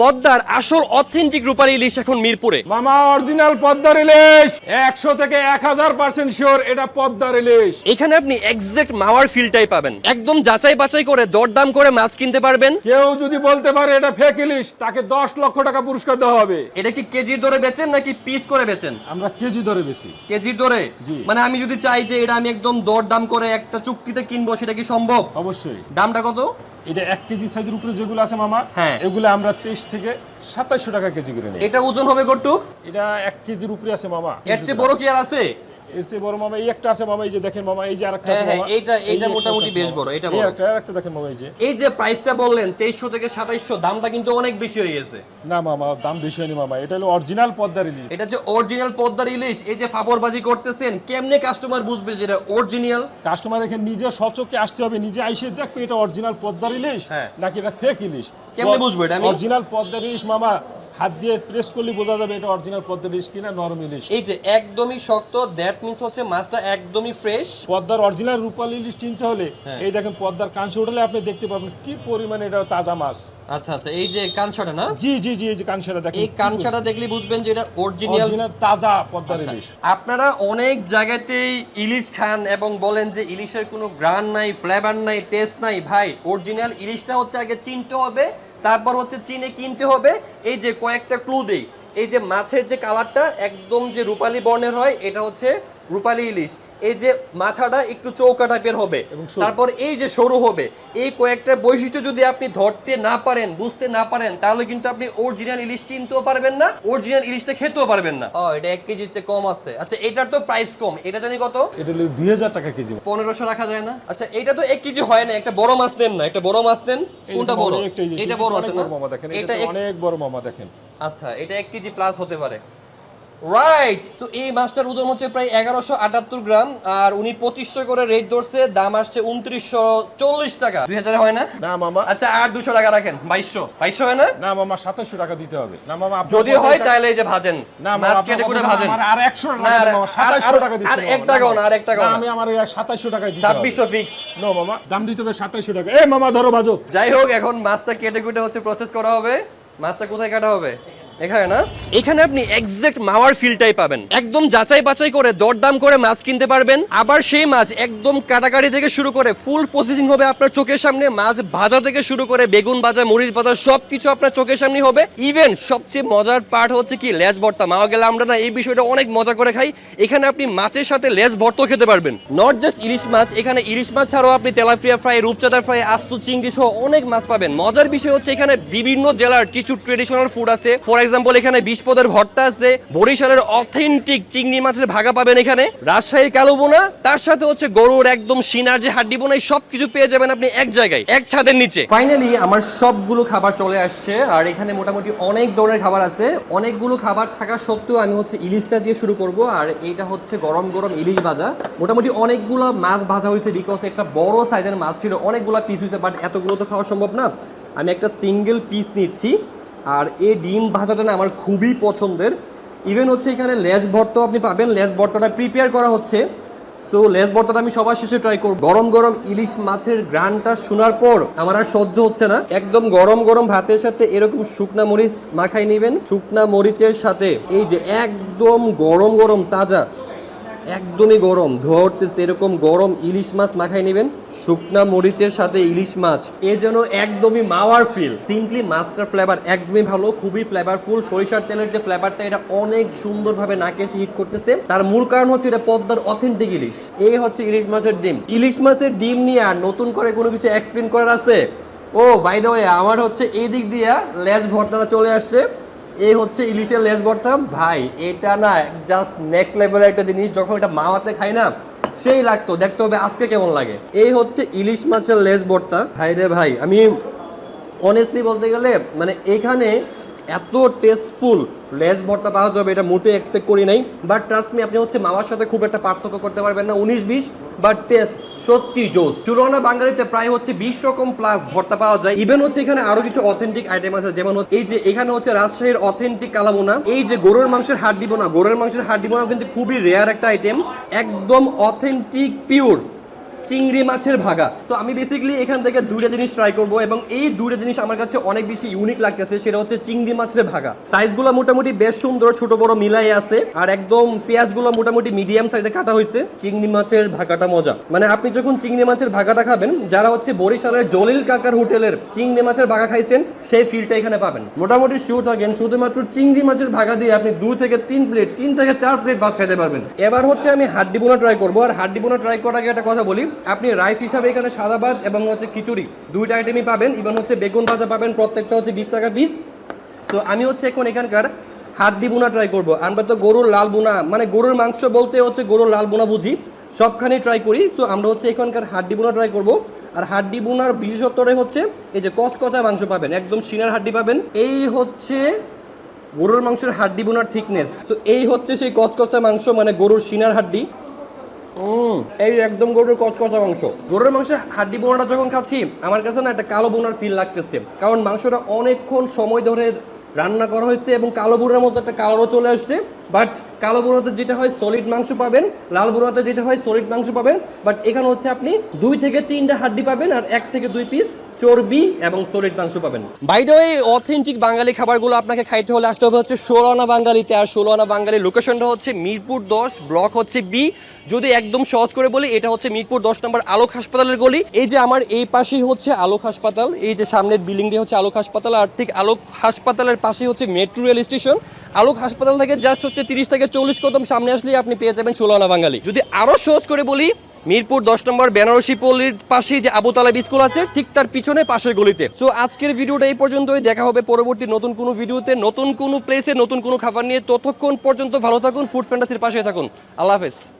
পদ্মার আসল অথেন্টিক রূপালী ইলিশ এখন মিরপুরে। মামা অরিজিনাল পদ্মার ইলিশ। একশো থেকে এক হাজার পার্সেন্ট শিওর এটা পদ্মার ইলিশ। এখানে আপনি এক্সাক্ট মাওয়ার ফিলটাই পাবেন। একদম যাচাই বাছাই করে দরদাম করে মাছ কিনতে পারবেন। কেউ যদি বলতে পারে এটা ফেক ইলিশ তাকে দশ লক্ষ টাকা পুরস্কার দেওয়া হবে। এটা কি কেজির দরে বেচেন নাকি পিস করে বেচেন? আমরা কেজি ধরে বেশি কেজির দরে? জি। মানে আমি যদি চাই যে এটা আমি একদম দরদাম করে একটা চুক্তিতে কিনবো সেটা কি সম্ভব? অবশ্যই। দামটা কত? এটা এক কেজি সাইজের উপরে যেগুলো আছে মামা হ্যাঁ। এগুলো আমরা তেইশ থেকে সাতাশশো টাকা কেজি করে নিই। এটা ওজন হবে কটুক এটা এক কেজির উপরে আছে মামা। এর চেয়ে বড় কি আর আছে? এর চেয়ে বড় মামা এই একটা আছে মামা এই যে দেখেন মামা এই যে আরেকটা হ্যাঁ, আছে হ্যাঁ, মামা এইটা- এই মোটামুটি বেশ বড়, এটা বড়। একটা আরেকটা দেখেন মামা এই যে। এই যে প্রাইসটা বললেন তেইশশো থেকে সাতাইশশো দামটা কিন্তু অনেক বেশি হয়ে গেছে। না মামা দাম বেশি হয়নি মামা এটা হলো অরিজিনাল পদ্মার ইলিশ এটা যে অরিজিনাল পদ্মার ইলিশ এই যে ফাপড়বাজি করতেছেন কেমনে কাস্টমার বুঝবে যে এটা অরিজিনাল কাস্টমার এখানে নিজে সচকে আসতে হবে নিজে আইসে দেখবে এটা অরিজিনাল পদ্মার ইলিশ হ্যাঁ। নাকি এটা ফেক ইলিশ কেমনে বুঝব এটা অরিজিনাল পদ্মার ইলিশ মামা হাত দিয়ে প্রেস করলে বোঝা যাবে এটা অরিজিনাল পদ্মার ইলিশ কিনা নরম ইলিশ। এই যে একদমই শক্ত দ্যাট মিন্স হচ্ছে মাছটা একদমই ফ্রেশ পদ্মার অরিজিনাল রূপালী ইলিশ চিনতে হলে হ্যাঁ। এই দেখেন পদ্মার কাঁচে উঠলে আপনি দেখতে পাবেন কি পরিমাণে এটা তাজা মাছ। আচ্ছা আচ্ছা এই যে কানসাটা না? জি জি জি এই যে কাঁচাটা দেখেন এই কানসাটা দেখলে বুঝবেন যে এটা অরিজিনাল অরিজিনাল তাজা পদ্মার আচ্ছা। ইলিশ। আপনারা অনেক জায়গাতেই ইলিশ খান এবং বলেন যে ইলিশের কোনো গ্রান নাই ফ্লেভার নাই টেস্ট নাই। ভাই অরিজিনাল ইলিশটা হচ্ছে আগে চিনতে হবে তারপর হচ্ছে চিনে কিনতে হবে। এই যে কয়েকটা ক্লু দেই। এই যে মাছের যে কালারটা একদম যে রূপালী বর্ণের হয়, এটা হচ্ছে রূপালী ইলিশ এই যে মাথাটা একটু চৌকা টাইপের হবে তারপর এই যে সরু হবে এই কয়েকটা বৈশিষ্ট্য যদি আপনি ধরতে না পারেন বুঝতে না পারেন তাহলে কিন্তু আপনি অরিজিনাল ইলিশ চিনতেও পারবেন না অরিজিনাল ইলিশটা খেতেও পারবেন না। ও এটা এক কেজিতে কম আছে। আচ্ছা এটার তো প্রাইস কম। এটা জানি কত? এটা হলো দুই হাজার টাকা কেজি। পনেরোশো রাখা যায় না? আচ্ছা এটা তো এক কেজি হয় না একটা বড় মাছ নেন না একটা বড় মাছ নেন এই কোনটা বড়? এটা বড় আছে না? মামা দেখেন এটা এটা অনেক বড় মামা দেখেন। আচ্ছা এটা এক কেজি প্লাস হতে পারে। রাইট তো এই মাছটার ওজন হচ্ছে প্রায় এগারোশো আটাত্তর গ্রাম আর উনি পঁচিশশো করে রেট ধরছে দাম আসছে উনত্রিশশো চল্লিশ টাকা। দুই হাজারে হয় না? না মামা। আচ্ছা আর দুশো টাকা রাখেন বাইশশো। বাইশশো হয় না? না মামা সাতাশশো টাকা দিতে হবে। না মামা যদি হয় তাহলে এই যে ভাজেন। না মাছ কেটে করে ভাজেন। আর একশো টাকা সাতাশশো টাকা দিতে আর এক টাকাও না, আর এক টাকাও। আমি আমার সাতাশশো দিতে হবে। ছাব্বিশশো ফিক্সড নো মামা দাম দিতে হবে সাতাশশো টাকা। এ মামা ধরো যাই হোক এখন মাছটা কেটে কুটে হচ্ছে প্রসেস করা হবে। মাছটা কোথায় কাটা হবে? এখানে না? এখানে আপনি এক্সাক্ট মাওয়ার ফিলটাই পাবেন। একদম যাচাই বাছাই করে, দরদাম করে মাছ কিনতে পারবেন। আবার সেই মাছ একদম কাটাকাটি থেকে শুরু করে ফুল প্রসেসিং হবে আপনার চোখের সামনে। মাছ ভাজা থেকে শুরু করে, বেগুন ভাজা, মরিচ ভাজা, সবকিছু আপনার চোখের সামনে হবে। ইভেন সবচেয়ে মজার পার্ট হচ্ছে কি, লেজ ভর্তা। মাওয়া গেলে আমরা না এই বিষয়টা অনেক মজা করে খাই। এখানে আপনি মাছের সাথে লেজ ভর্তাও খেতে পারবেন। নট জাস্ট ইলিশ মাছ, এখানে ইলিশ মাছ ছাড়াও আপনি তেলাপিয়া ফ্রাই রূপচাঁদা ফ্রাই আস্ত চিংড়ি সহ অনেক মাছ পাবেন। মজার বিষয় হচ্ছে এখানে বিভিন্ন জেলার কিছু ট্রেডিশনাল ফুড আছে। ফর এক্সাম্পল এখানে বিশ পদের ভর্তা আছে। বরিশালের অথেন্টিক চিংড়ি মাছের ভাগা পাবেন এখানে। রাজশাহীর কালো বোনা, তার সাথে হচ্ছে গরুর একদম সিনার যে হাড্ডি বোনা, এই সব কিছু পেয়ে যাবেন আপনি এক জায়গায়, এক ছাদের নিচে। ফাইনালি আমার সবগুলো খাবার চলে আসছে, আর এখানে মোটামুটি অনেক ধরনের খাবার আছে। অনেকগুলো খাবার থাকা সত্ত্বেও আমি হচ্ছে ইলিশটা দিয়ে শুরু করব, আর এইটা হচ্ছে গরম গরম ইলিশ ভাজা। মোটামুটি অনেকগুলো মাছ ভাজা হয়েছে বিকজ একটা বড় সাইজের মাছ ছিল, অনেকগুলো পিস হয়েছে বাট এতগুলো তো খাওয়া সম্ভব না। আমি একটা সিঙ্গেল পিস নিচ্ছি। আর এই ডিম ভাজাটা না আমার খুবই পছন্দের। ইভেন হচ্ছে এখানে লেস ভর্তাও আপনি পাবেন। লেস ভর্তাটা প্রিপেয়ার করা হচ্ছে। সো লেস ভর্তাটা আমি সবার শেষে ট্রাই করব। গরম গরম ইলিশ মাছের গ্রানটা শোনার পর আমার আর সহ্য হচ্ছে না। একদম গরম গরম ভাতের সাথে এরকম শুকনা মরিচ মাখাই নেবেন। শুকনা মরিচের সাথে এই যে একদম গরম গরম তাজা একদমই গরম। ধরতেছে এরকম গরম ইলিশ মাছ মাখাই নেবেন। শুকনা মরিচের সাথে ইলিশ মাছ, এ যেন একদমই মাওয়ার ফিল সিম্পলি মাছটার ফ্লেভার একদমই ভালো, খুবই ফ্লেভারফুল সরিষার তেলের যে ফ্লেভারটা এটা অনেক সুন্দরভাবে নাকে এসে হিট করতেছে। তার মূল কারণ হচ্ছে এটা পদ্মার অথেন্টিক ইলিশ। এই হচ্ছে ইলিশ মাছের ডিম। ইলিশ মাছের ডিম নিয়ে আর নতুন করে কোনো কিছু এক্সপ্লেন করার আছে? ও বাই দ্য আমার হচ্ছে এই দিক দিয়ে লেজ ভর্তাটা চলে আসছে। এই হচ্ছে ইলিশের লেস ভর্তা। ভাই, এটা না জাস্ট নেক্সট লেভেলের একটা জিনিস, যখন এটা মাওয়াতে খাই না, সেই লাগতো, দেখতে হবে আজকে কেমন লাগে। এই হচ্ছে ইলিশ মাছের লেস ভর্তা। ভাই রে ভাই, আমি অনেস্টলি বলতে গেলে মানে এখানে এত টেস্টফুল লেস ভর্তা পাওয়া যাবে, এটা মোটে এক্সপেক্ট করি নাই। বাট ট্রাস্ট মি আপনি হচ্ছে মামার সাথে খুব একটা পার্থক্য করতে পারবেন না, উনিশ বিশ বাট টেস্ট সত্যি জোস। চুরোনা বাঙ্গালিতে প্রায় হচ্ছে বিশ রকম প্লাস ভর্তা পাওয়া যায়। ইভেন হচ্ছে এখানে আরও কিছু অথেন্টিক আইটেম আছে, যেমন এই যে এখানে হচ্ছে রাজশাহীর অথেন্টিক কালাবোনা। এই যে গরুর মাংসের হাড্ডি বোনা গরুর মাংসের হাড্ডি বোনা কিন্তু খুবই রেয়ার একটা আইটেম একদম অথেন্টিক পিওর চিংড়ি মাছের ভাগা। তো আমি বেসিক্যালি এখান থেকে দুইটা জিনিস ট্রাই করব এবং এই দুইটা জিনিস আমার কাছে অনেক বেশি ইউনিক লাগতেছে, সেটা হচ্ছে চিংড়ি মাছের ভাগা। সাইজগুলো মোটামুটি বেশ সুন্দর, ছোট, বড় মিলাই আছে, আর একদম পেঁয়াজগুলো মোটামুটি মিডিয়াম সাইজে কাটা হয়েছে। চিংড়ি মাছের ভাগাটা মজা। মানে আপনি যখন চিংড়ি মাছের ভাগাটা খাবেন, যারা হচ্ছে বরিশালের জলিল কাকার হোটেলের চিংড়ি মাছের ভাগা খাইছেন, সেই ফিলটা এখানে পাবেন। মোটামুটি শিওর থাকেন, শুধুমাত্র চিংড়ি মাছের ভাগা দিয়ে আপনি দুই থেকে তিন প্লেট তিন থেকে চার প্লেট ভাত খাইতে পারবেন। এবার হচ্ছে আমি হাড্ডি বোনা ট্রাই করব, আর হাড্ডি বোনা ট্রাই করার আগে একটা কথা বলি। আপনি রাইস হিসাবে এখানে সাদা ভাত এবং হচ্ছে খিচুড়ি, দুইটা আইটেমই পাবেন। ইভেন হচ্ছে বেগুন ভাজা পাবেন, প্রত্যেকটা হচ্ছে বিশ টাকা পিস সো আমি হচ্ছে এখন এখানকার হাড্ডি বোনা ট্রাই করব। আমরা তো গরুর লাল বোনা মানে গরুর মাংস বলতে হচ্ছে গরুর লাল বোনা বুঝি। সবখানেই ট্রাই করি। সো আমরা হচ্ছে এখানকার হাড্ডি বোনা ট্রাই করব। আর হাড্ডি বোনার বিশেষত্বটাই হচ্ছে এই যে কচকচা মাংস পাবেন, একদম সিনার হাড্ডি পাবেন। এই হচ্ছে গরুর মাংসের হাড্ডি বোনার থিকনেস তো এই হচ্ছে সেই কচকচা মাংস মানে গরুর সিনার হাড্ডি। এই একদম গরুর কচকচা মাংস। গরুর মাংসের হাড্ডি বোনাটা যখন খাচ্ছি, আমার কাছে না একটা কালো বোনার ফিল লাগতেছে। কারণ মাংসটা অনেকক্ষণ সময় ধরে রান্না করা হয়েছে এবং কালো বুড়ার মতো একটা কালারও চলে আসছে। বাট কালো বুড়াতে যেটা হয় সলিড মাংস পাবেন, লাল বুড়াতে যেটা হয় সলিড মাংস পাবেন। বাট এখানে হচ্ছে আপনি দুই থেকে তিনটা হাড্ডি পাবেন আর এক থেকে দুই পিস চর্বি এবং সলিড মাংস পাবেন। By the way authentic Bangali খাবারগুলো আপনাকে খাইতে হলে আসতে হবে হচ্ছে ষোলোনা বাঙালিতে। আর ষোলোনা বাঙালির লোকেশনটা হচ্ছে মিরপুর দশ ব্লক হচ্ছে বি যদি একদম সহজ করে বলি, এটা হচ্ছে মিরপুর দশ নম্বর আলোক হাসপাতালের গলি। এই যে আমার এই পাশেই হচ্ছে আলোক হাসপাতাল, এই যে সামনের বিল্ডিংটি হচ্ছে আলোক হাসপাতাল। আর ঠিক আলোক হাসপাতালের পাশেই হচ্ছে মেট্রো রেল স্টেশন আলোক হাসপাতাল থেকে জাস্ট হচ্ছে তিরিশ থেকে চল্লিশ কদম সামনে আসলেই আপনি পেয়ে যাবেন ষোলোনা বাঙালি। যদি আরও সহজ করে বলি মিরপুর দশ নম্বর বেনারসি পল্লীর পাশে যে আবু তালেব স্কুল আছে, ঠিক তার পিছনে পাশের গলিতে। সো আজকের ভিডিওটা এই পর্যন্তই। দেখা হবে পরবর্তী নতুন কোনো ভিডিওতে, নতুন কোনো প্লেসে নতুন কোনো খাবার নিয়ে। ততক্ষণ পর্যন্ত ভালো থাকুন ফুড ফ্যান্টাসির পাশে থাকুন। আল্লাহ হাফেজ।